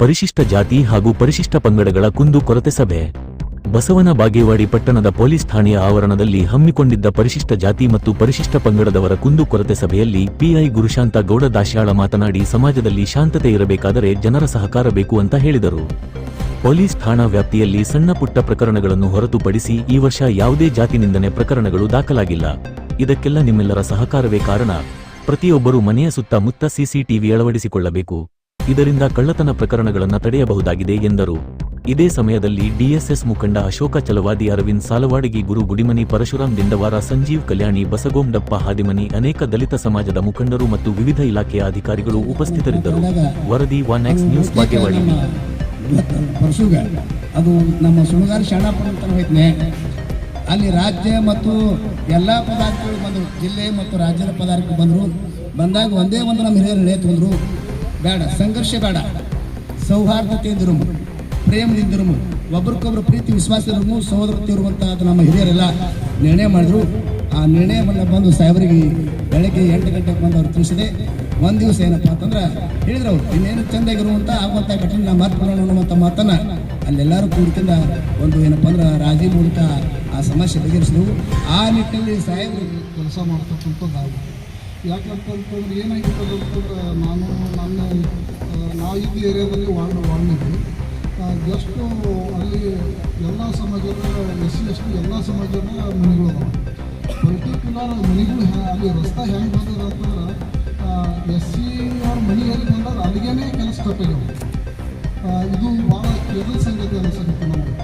ಪರಿಶಿಷ್ಟ ಜಾತಿ ಹಾಗೂ ಪರಿಶಿಷ್ಟ ಪಂಗಡಗಳ ಕುಂದು ಕೊರತೆ ಸಭೆ. ಬಸವನ ಬಾಗೇವಾಡಿ ಪಟ್ಟಣದ ಪೊಲೀಸ್ ಠಾಣೆಯ ಆವರಣದಲ್ಲಿ ಹಮ್ಮಿಕೊಂಡಿದ್ದ ಪರಿಶಿಷ್ಟ ಜಾತಿ ಮತ್ತು ಪರಿಶಿಷ್ಟ ಪಂಗಡದವರ ಕುಂದು ಕೊರತೆ ಸಭೆಯಲ್ಲಿ ಪಿಐ ಗುರುಶಾಂತ ಗೌಡ ದಾಶ್ಯಾಳ ಮಾತನಾಡಿ, ಸಮಾಜದಲ್ಲಿ ಶಾಂತತೆ ಇರಬೇಕಾದರೆ ಜನರ ಸಹಕಾರ ಬೇಕು ಅಂತ ಹೇಳಿದರು. ಪೊಲೀಸ್ ಠಾಣಾ ವ್ಯಾಪ್ತಿಯಲ್ಲಿ ಸಣ್ಣ ಪುಟ್ಟ ಪ್ರಕರಣಗಳನ್ನು ಹೊರತುಪಡಿಸಿ ಈ ವರ್ಷ ಯಾವುದೇ ಜಾತಿ ನಿಂದನೆ ಪ್ರಕರಣಗಳು ದಾಖಲಾಗಿಲ್ಲ. ಇದಕ್ಕೆಲ್ಲ ನಿಮ್ಮೆಲ್ಲರ ಸಹಕಾರವೇ ಕಾರಣ. ಪ್ರತಿಯೊಬ್ಬರೂ ಮನೆಯ ಸುತ್ತಮುತ್ತ ಸಿಸಿಟಿವಿ ಅಳವಡಿಸಿಕೊಳ್ಳಬೇಕು. ಇದರಿಂದ ಕಳ್ಳತನ ಪ್ರಕರಣಗಳನ್ನು ತಡೆಯಬಹುದಾಗಿದೆ ಎಂದರು. ಇದೇ ಸಮಯದಲ್ಲಿ ಡಿಎಸ್ಎಸ್ ಮುಖಂಡ ಅಶೋಕ ಚಲವಾದಿ ಅರವಿಂದ್ ಸಾಲವಾಡಗಿ ಗುರು ಗುಡಿಮನಿ ಪರಶುರಾಮ್ ದಿಂಡವಾರ, ಸಂಜೀವ್ ಕಲ್ಯಾಣಿ ಬಸಗೋಂಡಪ್ಪ ಹಾದಿಮನಿ, ಅನೇಕ ದಲಿತ ಸಮಾಜದ ಮುಖಂಡರು ಮತ್ತು ವಿವಿಧ ಇಲಾಖೆಯ ಅಧಿಕಾರಿಗಳು ಉಪಸ್ಥಿತರಿದ್ದರು. ವರದಿ ಒನ್ ಎಕ್ಸ್ ನ್ಯೂಸ್ ಬಾಗೇವಾಡಿ. ಅದು ನಮ್ಮ ಸುಣಗಾರ ಶಾಣಾಪುರ ಅಲ್ಲಿ ರಾಜ್ಯ ಮತ್ತು ಎಲ್ಲ ಪದಾರ್ಥಗಳು ಬಂದರು ಜಿಲ್ಲೆ ಮತ್ತು ರಾಜ್ಯದ ಪದಾರ್ಥ ಬಂದರು. ಬಂದಾಗ ಒಂದೇ ಒಂದು ನಮ್ಮ ಹಿರಿಯರು ನೇತು ಬಂದರು ಬೇಡ, ಸಂಘರ್ಷ ಬೇಡ. ಸೌಹಾರ್ದತೆಯಿಂದಿರು ಪ್ರೇಮದಿಂದಿರು ಒಬ್ರಿಗೊಬ್ರು ಪ್ರೀತಿ ವಿಶ್ವಾಸ ವಿಶ್ವಾಸದಿರು ಸಹೋದರತೆ ಇರುವಂತಹ ನಮ್ಮ ಹಿರಿಯರೆಲ್ಲ ನಿರ್ಣಯ ಮಾಡಿದ್ರು. ಆ ನಿರ್ಣಯವನ್ನು ಬಂದು ಸಾಹೇಬರಿಗೆ ಬೆಳಗ್ಗೆ ಎಂಟು ಗಂಟೆಗೆ ಬಂದು ಅವ್ರು ತಿಳಿಸಿದೆ. ಒಂದು ದಿವಸ ಏನಪ್ಪ ಅಂತಂದ್ರೆ ಹೇಳಿದ್ರು ಅವ್ರು, ಇನ್ನೇನು ಚೆಂದಾಗಿರುವಂಥ ಆಗುವಂಥ ಘಟನೆ ನಾವು ಮಾತು ಬರೋಣ ಅನ್ನುವಂಥ ಮಾತನ್ನ ಅಲ್ಲೆಲ್ಲರೂ ಕೂಡ್ತಿಂದ ಒಂದು ಏನಪ್ಪ ಅಂದ್ರೆ ರಾಜಿ ಮೂಲಕ ಆ ಸಮಸ್ಯೆ ಬಗೆಹರಿಸಿದೆವು. ಆ ನಿಟ್ಟಿನಲ್ಲಿ ಸಾಹೇಬರು ಕೆಲಸ ಮಾಡ್ತಕ್ಕಂಥದ್ದು ಯಾಕಂತಂತಂದ್ರೆ ಏನಾಗಿತ್ತು ಅಂತಂದ್ರೆ ನಾನು ನನ್ನ ಇದ್ದ ಏರಿಯಾದಲ್ಲಿ ವಾರ್ಡ್ ವಾರ್ಡ್ನಿದ್ವಿ ಜಸ್ಟ್ ಅಲ್ಲಿ ಎಲ್ಲ ಸಮಾಜದ, ಎಸ್ ಸಿ ಎಸ್ ಟಿ ಎಲ್ಲ ಸಮಾಜದ ಮನೆಗಳು ಪರ್ಟಿಕ್ಯುಲರ್ ಮನೆಗಳು ಅಲ್ಲಿ ರಸ್ತೆ ಹೆಂಗೆ ಬಂದದ ಅಂತಂದ್ರೆ ಎಸ್ ಸಿ ಅವ್ರ ಮನೆಯಲ್ಲಿ ಬಂದಾಗ ಅಲ್ಲಿಗೇನೆ ಕೆಲಸ ತಪ್ಪಿಲ್ಲ ಇದು ಭಾಳ ಎದುರು ಸಂಗತಿ ಅನಿಸುತ್ತೆ ನಮಗೆ.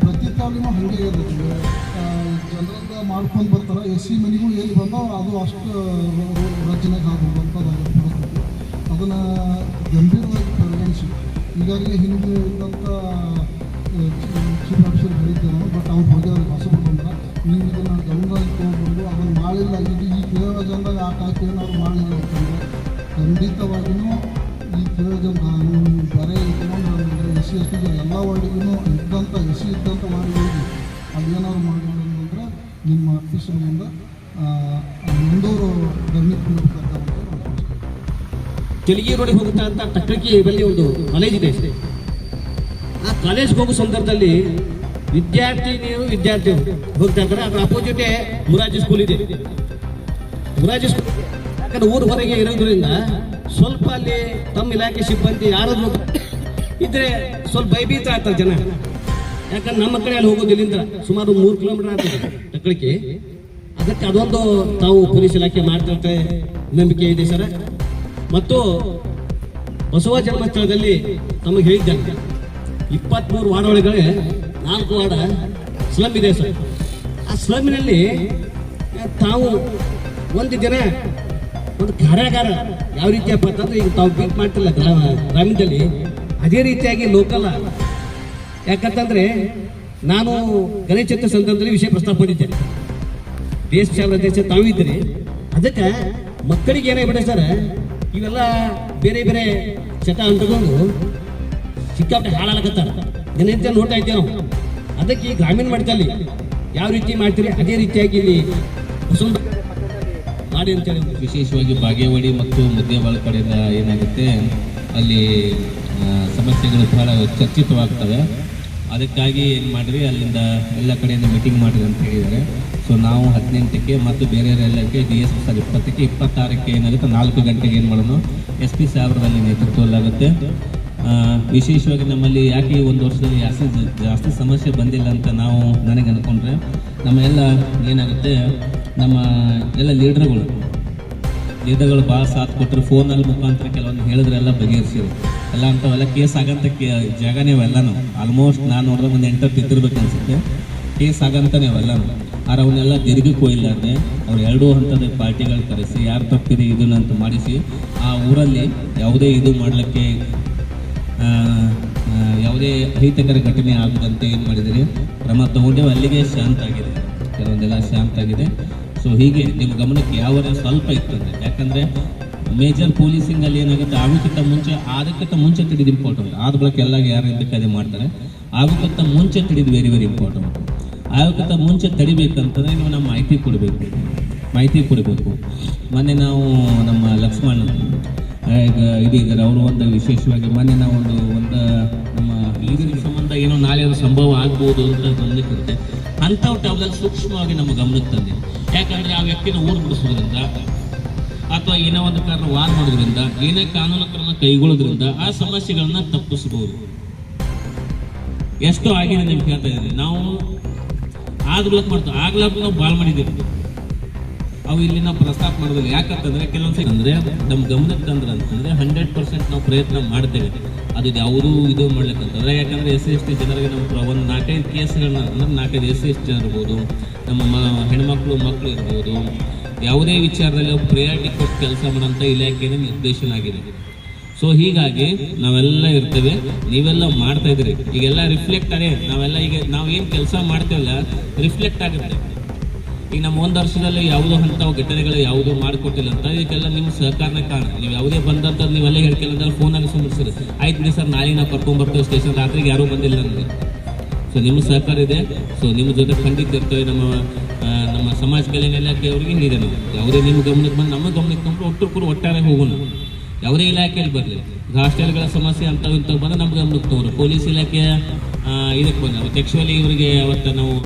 ಪ್ರತಿ ತಾಲೂಕು ಹಾಗೆ ಇರುತ್ತೆ ಜನರಿಂದ ಮಾಡ್ಕೊಂಡು ಬರ್ತಾರೆ. ಎಸ್ ಸಿ ಮನೆಗಳು ಎಲ್ಲಿ ಬಂದಾವ ಅದು ಅಷ್ಟು ರಚನೆಗೆ ಆಗುವಂಥದ್ದು ಪರಿಸ್ಥಿತಿ ಅದನ್ನು ಗಂಭೀರವಾಗಿ ಪರಿಗಣಿಸಿ. ಈಗಾಗಲೇ ಹಿಂದೆ ಇದ್ದಂಥ ಚೀಫ್ ಆಫೀಸರ್ ಹೇಳಿದ್ದೆ ನಾನು ಬಟ್ ಅವ್ರು ಹೋಗ್ಯಾರ ಹೊಸಬರು ಬಂದ್ರೆ ನೀವು ಇದನ್ನು ಗಮನದಲ್ಲಿ ತೊಗೊಂಡ್ಬಂದು ಅದನ್ನು ಮಾಡಿಲ್ಲ. ಇದು ಈ ಕೇರಳ ಜನದಾಗ ಆ ಕಾಕಿ ಏನಾದ್ರು ಮಾಡಿಲ್ಲ ಅಂತಂದರೆ ಖಂಡಿತವಾಗಿಯೂ ಈ ಕೇರಳ ಬರೆ ಇಟ್ಕೊಂಡು ಎಸ್ ಸಿ, ಎಸ್ ಟಿಗೆ ಎಲ್ಲ ವಾರ್ಡಿಗೂ ಇದ್ದಂಥ ಎಸ್ ಸಿ ಇದ್ದಂಥ ವಾರ್ಡ್ಗಳಿಗೆ ಅದೇನಾದ್ರು ಮಾಡಿ ನಿಮ್ಮ ಆಫೀಸರಿಂದ ಮುಂದೂರು ತಿಳಿಸ್ತೀನಿ. ರೋಡಿಗೆ ಹೋಗುತ್ತಾ ಅಂತ ಟಕ್ಕಳಿಗೆ ಬಲ್ಲಿ ಒಂದು ಕಾಲೇಜ್ ಇದೆ. ಆ ಕಾಲೇಜ್ಗೆ ಹೋಗುವ ಸಂದರ್ಭದಲ್ಲಿ ವಿದ್ಯಾರ್ಥಿನಿಯರು ವಿದ್ಯಾರ್ಥಿ ಹೋಗ್ತಾ ಇದ್ದಾರೆ ಅದ್ರ ಅಪೋಸಿಟೇ ಮುರಾಜಿ ಸ್ಕೂಲ್ ಇದೆ. ಮುರಾಜಿ ಸ್ಕೂಲ್ ಯಾಕಂದ್ರೆ ಊರು ಹೊರಗೆ ಇರೋದ್ರಿಂದ ಸ್ವಲ್ಪ ಅಲ್ಲಿ ತಮ್ಮ ಇಲಾಖೆ ಸಿಬ್ಬಂದಿ ಯಾರಾದ್ರೂ ಇದ್ರೆ ಸ್ವಲ್ಪ ಭಯಭೀತ ಆಗ್ತಾರೆ ಜನ. ಯಾಕಂದ್ರೆ ನಮ್ಮ ಕಡೆ ಅಲ್ಲಿ ಹೋಗೋದು ಸುಮಾರು ಮೂರು ಕಿಲೋಮೀಟರ್ ಆಗ್ತದೆ ತಕ್ಕಳಿಕೆ ಅದಕ್ಕೆ ಅದೊಂದು ತಾವು ಪೊಲೀಸ್ ಇಲಾಖೆ ಮಾಡ್ತಿರ್ತಾರೆ ನಂಬಿಕೆ ಇದೆ ಸರ್. ಮತ್ತು ಬಸವ ಜನ್ಮಸ್ಥಳದಲ್ಲಿ ತಮಗೆ ಹೇಳಿದ್ದೆ ಇಪ್ಪತ್ಮೂರು ಒಳಗಡೆ ನಾಲ್ಕು ವಾರ್ಡ ಸ್ಲಮ್ ಇದೆ ಸರ್. ಆ ಸ್ಲಮ್ಮಿನಲ್ಲಿ ತಾವು ಒಂದು ದಿನ ಒಂದು ಕಾರ್ಯಾಗಾರ ಯಾವ ರೀತಿಯಪ್ಪ ಅಂತಂದ್ರೆ ಈಗ ತಾವು ಬೀಟ್ ಮಾಡ್ತಿಲ್ಲ ಗ್ರಾಮೀಣದಲ್ಲಿ. ಅದೇ ರೀತಿಯಾಗಿ ಲೋಕಲ್ ಯಾಕಂತಂದ್ರೆ ನಾನು ಗಣೇಶ ಚತುರ್ಥಿ ಸಂದರ್ಭದಲ್ಲಿ ವಿಷಯ ಪ್ರಸ್ತಾಪ ಮಾಡಿದ್ದೆ ದೇಶ ಶಾಲೆ ದೇಶ ತಾವಿದ್ದೀರಿ. ಅದಕ್ಕೆ ಮಕ್ಕಳಿಗೆ ಏನಾಗ್ಬಿಟ್ಟೆ ಸರ್, ಇವೆಲ್ಲ ಬೇರೆ ಬೇರೆ ಚಟ ಅಂತಕೊಂಡು ಸಿಕ್ಕಾಪಟ್ಟೆ ಹಾಳಾಗತ್ತಾರ ದಿನನಿತ್ಯ ನೋಡ್ತಾ ಇದ್ದೇವೆ ನಾವು ಅದಕ್ಕೆ ಈ ಗ್ರಾಮೀಣ ಮಟ್ಟದಲ್ಲಿ ಯಾವ ರೀತಿ ಮಾಡ್ತೀರಿ? ಅದೇ ರೀತಿಯಾಗಿ ಇಲ್ಲಿ ಮಾಡಿ ಅಂತೇಳಿ ವಿಶೇಷವಾಗಿ ಬಾಗೇವಾಡಿ ಮತ್ತು ಮುದ್ದೇವಾಳ ಕಡೆಯಿಂದ ಏನಾಗುತ್ತೆ, ಅಲ್ಲಿ ಸಮಸ್ಯೆಗಳು ಬಹಳ ಚರ್ಚಿತವಾಗ್ತವೆ. ಅದಕ್ಕಾಗಿ ಏನು ಮಾಡಿರಿ, ಅಲ್ಲಿಂದ ಎಲ್ಲ ಕಡೆಯಿಂದ ಮೀಟಿಂಗ್ ಮಾಡಿರಿ ಅಂತ ಹೇಳಿದ್ದಾರೆ. ಸೊ ನಾವು ಹದಿನೆಂಟಕ್ಕೆ ಮತ್ತು ಬೇರೆಯವರೆಲ್ಲಕ್ಕೆ ಡಿ ಎಸ್ ಸರ್ ಇಪ್ಪತ್ತಕ್ಕೆ ಇಪ್ಪತ್ತಾರಕ್ಕೆ ಏನಾಗುತ್ತೆ, ನಾಲ್ಕು ಗಂಟೆಗೆ ಏನು ಮಾಡೋಣ ಎಸ್ ಪಿ ಸಾಹೇಬ್ರಲ್ಲಿ ನೇತೃತ್ವದಲ್ಲಾಗುತ್ತೆ ವಿಶೇಷವಾಗಿ ನಮ್ಮಲ್ಲಿ ಯಾಕೆ ಒಂದು ವರ್ಷದಲ್ಲಿ ಜಾಸ್ತಿ ಜಾಸ್ತಿ ಸಮಸ್ಯೆ ಬಂದಿಲ್ಲ ಅಂತ ನಾವು ನನಗೆ ಅಂದ್ಕೊಂಡ್ರೆ ನಮ್ಮ ಎಲ್ಲ ಏನಾಗುತ್ತೆ, ನಮ್ಮ ಎಲ್ಲ ಲೀಡರ್ಗಳು ಲೀಡರ್ಗಳು ಭಾಳ ಸಾಥ್ ಕೊಟ್ಟರು. ಫೋನಲ್ಲಿ ಮುಖಾಂತರ ಕೆಲವೊಂದು ಹೇಳಿದ್ರೆ ಎಲ್ಲ ಬಗೆಹರಿಸಿದ್ರು ಎಲ್ಲ ಅಂಥವೆಲ್ಲ ಕೇಸ್ ಆಗಂತ ಕೇ ಜಾಗನೇ ಅವೆಲ್ಲನೂ ಆಲ್ಮೋಸ್ಟ್ ನಾನು ನೋಡಿದ್ರೆ ಒಂದು ಎಂಟತ್ತು ಇದ್ದಿರ್ಬೇಕು ಅನ್ಸುತ್ತೆ. ಕೇಸ್ ಆಗಂತಾನೆ ಅವೆಲ್ಲನೂ ಆದ್ರೆ ಅವನ್ನೆಲ್ಲ ತಿರುಗಕ್ಕೆ ಹೋಗಿಲ್ಲಾರ್ದೆ ಅವ್ರು ಎರಡೂ ಹಂತದ ಪಾರ್ಟಿಗಳು ಕರೆಸಿ, ಯಾರು ತಪ್ಪಿದೆ ಇದನ್ನಂತ ಮಾಡಿಸಿ, ಆ ಊರಲ್ಲಿ ಯಾವುದೇ ಇದು ಮಾಡಲಿಕ್ಕೆ ಯಾವುದೇ ಅಹಿತಕರ ಘಟನೆ ಆಗದಂತೆ ಏನು ಮಾಡಿದರೆ? ಕ್ರಮ ತಗೊಂಡೇವು ಅಲ್ಲಿಗೆ ಶಾಂತ ಆಗಿದೆ ಕೆಲವೊಂದೆಲ್ಲ ಶಾಂತ ಆಗಿದೆ ಸೊ ಹೀಗೆ ನಿಮ್ಮ ಗಮನಕ್ಕೆ ಯಾವ ಸ್ವಲ್ಪ ಇತ್ತು ಅಂದರೆ? ಯಾಕಂದರೆ ಮೇಜರ್ ಪೊಲೀಸಿಂಗಲ್ಲಿ ಏನಾಗುತ್ತೆ? ಆಗೋಕ್ಕಿಂತ ಮುಂಚೆ, ಆದಕ್ಕಿಂತ ಮುಂಚೆ ತಿಳಿದು ಇಂಪಾರ್ಟೆಂಟ್ ಆದ ಬಳಿಕ ಎಲ್ಲ ಯಾರು ಬೇಕಾದ್ರೆ ಮಾಡ್ತಾರೆ? ಆಗೋಕ್ಕಿಂತ ಮುಂಚೆ ತಿಳಿದು ವೆರಿ ವೆರಿ ಇಂಪಾರ್ಟೆಂಟ್ ಆಗೋಕ್ಕಿಂತ ಮುಂಚೆ ತಡಿಬೇಕಂತಂದ್ರೆ ನೀವು ನಮ್ಮ ಮಾಹಿತಿ ಕೊಡಬೇಕು. ಮಾಹಿತಿ ಕೊಡಬೇಕು. ಮೊನ್ನೆ ನಾವು ನಮ್ಮ ಲಕ್ಷ್ಮಣ್, ಈಗ ಇದು ಇದ್ದಾರೆ. ಅವರು ಒಂದು ವಿಶೇಷವಾಗಿ ಮೊನ್ನೆ ನಾವು ಒಂದು ಒಂದು ನಮ್ಮ ಈಗಿನ ಸಂಬಂಧ ಏನೋ ನಾಳೆ ಸಂಭವ ಆಗ್ಬೋದು ಅಂತ ಗಮನಕ್ಕೆ ಇರುತ್ತೆ. ಅಂಥವು ಟೈಮ್ದಲ್ಲಿ ಸೂಕ್ಷ್ಮವಾಗಿ ನಮ್ಮ ಗಮನಕ್ಕೆ ತಂದೆ ಯಾಕಂದ್ರೆ ಆ ವ್ಯಕ್ತಿನ ಊರು ಬಿಡಿಸೋದ್ರಿಂದ ಅಥವಾ ಏನೋ ಒಂದು ಕಾರಣ ವಾರ್ ಮಾಡೋದ್ರಿಂದ ಏನೇ ಕಾನೂನು ಕ್ರಮ ಕೈಗೊಳ್ಳೋದ್ರಿಂದ ಆ ಸಮಸ್ಯೆಗಳನ್ನ ತಪ್ಪಿಸಬಹುದು. ಎಷ್ಟೋ ಆಗಿದೆ ನಿಮ್ಗೆ ಹೇಳ್ತಾ ಇದ್ದೀನಿ. ನಾವು ಆಗ್ಲಕ್ ಮಾಡ್ತೀವಿ. ಆಗ್ಲಕ್ ನಾವು ಬಾಲ್ ಮಾಡಿದ್ದೀವಿ. ಅವು ಇಲ್ಲಿ ನಾವು ಪ್ರಸ್ತಾಪ ಮಾಡೋದಿಲ್ಲ ಯಾಕಂತಂದ್ರೆ ಕೆಲವೊಂದ್ಸರಿ ಅಂದ್ರೆ ನಮ್ಮ ಗಮನಕ್ಕೆ ತಂದ್ರೆ ಅಂತಂದ್ರೆ ಹಂಡ್ರೆಡ್ ಪರ್ಸೆಂಟ್ ನಾವು ಪ್ರಯತ್ನ ಮಾಡ್ತೇವೆ. ಅದು ಯಾವುದೂ ಇದು ಮಾಡ್ಲಿಕ್ಕಂತಂದ್ರೆ ಯಾಕಂದ್ರೆ ಎಸ್ ಸಿ ಎಸ್ ಟಿ ಜನರಿಗೆ ನಮ್ಮ ಒಂದು ನಾಲ್ಕೈದು ಕೇಸ್ಗಳನ್ನ ಅಂದ್ರೆ ನಾಲ್ಕೈದು ಎಸ್ ಸಿ ಎಸ್ ಟಿ ಇರ್ಬೋದು ನಮ್ಮ ಹೆಣ್ಮಕ್ಳು ಮಕ್ಕಳು ಇರ್ಬೋದು, ಯಾವುದೇ ವಿಚಾರದಲ್ಲಿ ಪ್ರಿಯಾರಿಟಿ ಕೊಟ್ಟು ಕೆಲಸ ಮಾಡೋಂಥ ಇಲಾಖೆಯ ನಿರ್ದೇಶನ ಆಗಿದೆ. ಸೊ ಹೀಗಾಗಿ ನಾವೆಲ್ಲ ಇರ್ತೇವೆ, ನೀವೆಲ್ಲ ಮಾಡ್ತಾ ಇದ್ರಿ ಈಗೆಲ್ಲ ರಿಫ್ಲೆಕ್ಟ್ ಅದೇ ನಾವೆಲ್ಲ ಈಗ ನಾವು ಏನು ಕೆಲಸ ಮಾಡ್ತೇವಲ್ಲ ರಿಫ್ಲೆಕ್ಟ್ ಆಗುತ್ತೆ ಈಗ ನಮ್ಮ ಒಂದು ವರ್ಷದಲ್ಲಿ ಯಾವುದೋ ಅಂಥವು ಘಟನೆಗಳು ಯಾವುದೂ ಮಾಡಿಕೊಟ್ಟಿಲ್ಲ ಅಂತ ಇದಕ್ಕೆಲ್ಲ ನಿಮ್ಮ ಸಹಕಾರನೇ ಕಾರಣ. ನೀವು ಯಾವುದೇ ಬಂದಂತ ನೀವೆಲ್ಲ ಹೇಳ್ಕೊಳ್ಳೋದ್ರೆ ಫೋನಾಗ ಸುಮ್ಮನಿಸಿರಿ ಆಯ್ತು ರೀ ಸರ್, ನಾಳೆ ನಾವು ಕರ್ಕೊಂಡ್ಬರ್ತೇವೆ ಸ್ಟೇಷನ್ ರಾತ್ರಿಗೆ, ಯಾರೂ ಬಂದಿಲ್ಲ ನನಗೆ ಸೊ ನಿಮ್ಮ ಸಹಕಾರ ಇದೆ. ಸೊ ನಿಮ್ಮ ಜೊತೆ ಖಂಡಿತ ಇರ್ತೇವೆ ನಮ್ಮ ನಮ್ಮ ಸಮಾಜ ಕಲ್ಯಾಣ ಇಲಾಖೆಯವರಿಗೆ ಹೇಳಿದೆ ನಾವು ಯಾವುದೇ ನಿಮ್ಮ ಗಮನಕ್ಕೆ ಬಂದು ನಮ್ಮ ಗಮನಕ್ಕೆ ತಂದ್ರೆ ಒಟ್ಟು ಕೂಡ ಒಟ್ಟಾರೆ ಹೋಗೋಣ. ಯಾವುದೇ ಇಲಾಖೆಯಲ್ಲಿ ಬರಲಿ. ಹಾಸ್ಟೆಲ್ಗಳ ಸಮಸ್ಯೆ ಅಂಥವು ಇಂಥವು ನಮ್ಮ ಗಮನಕ್ಕೆ ತಗೋರು ಪೊಲೀಸ್ ಇಲಾಖೆಯ ಇದಕ್ಕೆ ಬಂದ ಟೆಕ್ಚುವಲಿ ಇವರಿಗೆ ಅವತ್ತು ನಾವು